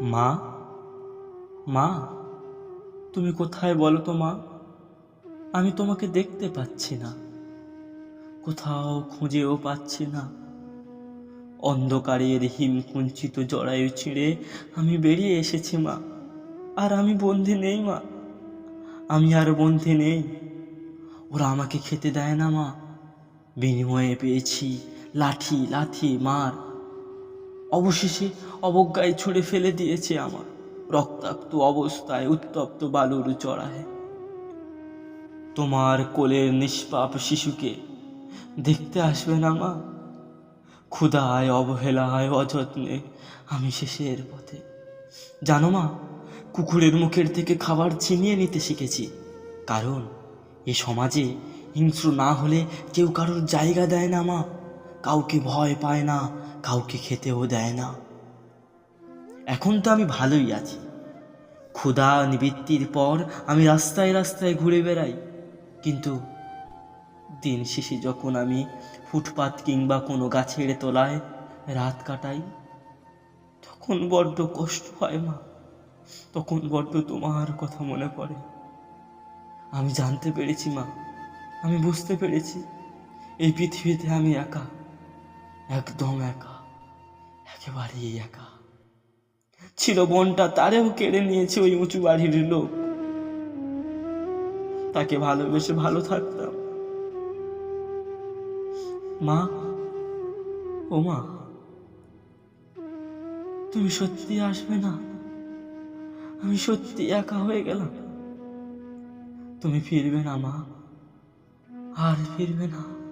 মা? মা, তুমি কোথায় বলো তো মা? আমি তোমাকে দেখতে পাচ্ছি না। কোথাও খুঁজেও পাচ্ছি না। অন্ধকারের হিমকুঞ্চিত জড়ায়ু ছিঁড়ে আমি বেরিয়ে এসেছি মা। আর আমি বন্ধি নেই মা। আমি আর বন্ধি নেই। ওরা আমাকে খেতে দেয় না মা। বিনিময়ে পেয়েছি লাঠি, লাথি, মার। অবশেষে অবজ্ঞায় ছুঁড়ে ফেলে দিয়েছে আমার। রক্তাক্ত অবস্থায় উত্তপ্ত বালুর চড়ায়। তোমার কোলের নিষ্পাপ শিশুকে দেখতে আসবে না মা? ক্ষুধায় অবহেলায় অযত্নে আমি শেষের পথে। জানো মা, কুকুরের মুখের থেকে খাবার ছিনিয়ে নিতে শিখেছি। কারণ এ সমাজে হিংস্র না হলে কেউ কারোর জায়গা দেয় না মা। কাউকে ভয় পায় না, কাউকে খেতেও দেয় না। এখন তো আমি ভালোই আছি। ক্ষুধা নিবৃত্তির পর আমি রাস্তায় রাস্তায় ঘুরে বেড়াই। কিন্তু দিন শেষে যখন আমি ফুটপাত কিংবা কোনো গাছের তলায় রাত কাটাই, তখন বড্ড কষ্ট হয় মা। তখন বড্ড তোমার কথা মনে পড়ে। আমি জানতে পেরেছি মা, আমি বুঝতে পেরেছি। এই পৃথিবীতে আমি একা। একদম একা একেবারেই একা। ছিল বোনটা তারেও কেড়ে নিয়েছে ওই উঁচু বাড়ির লোক। তাকে ভালোবেসে ভালো থাকতাম। মা, ও মা, তুমি সত্যি আসবে না? আমি সত্যি একা হয়ে গেলাম। তুমি ফিরবে না মা, আর ফিরবে না।